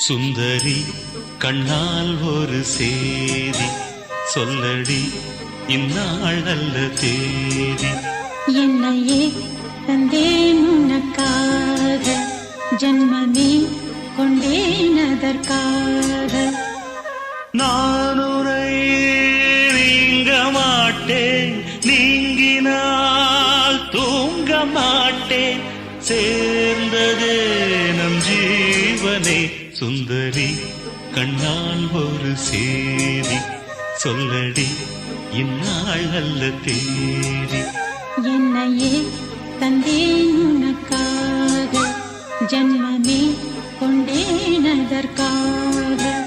சுந்தரி கண்ணால் ஒரு சேதி. சொல்லடி இந்நாள் நல்ல தேதி. என்னையே தந்தேன் உனக்காக. ஜன்மமே கொண்டேன் அதற்காக. நான் உரை நீங்க மாட்டேன் நீங்கினால் தூங்க மாட்டேன் சேர்ந்ததே நம் ஜீவனே சுந்தரி கண்ணால் ஒரு சேரி. சொல்லடி இந்நாள் அல்ல தேரி. என்னையே தந்தேன் உனக்காக ஜன்மமே கொண்டேன் அதற்காக.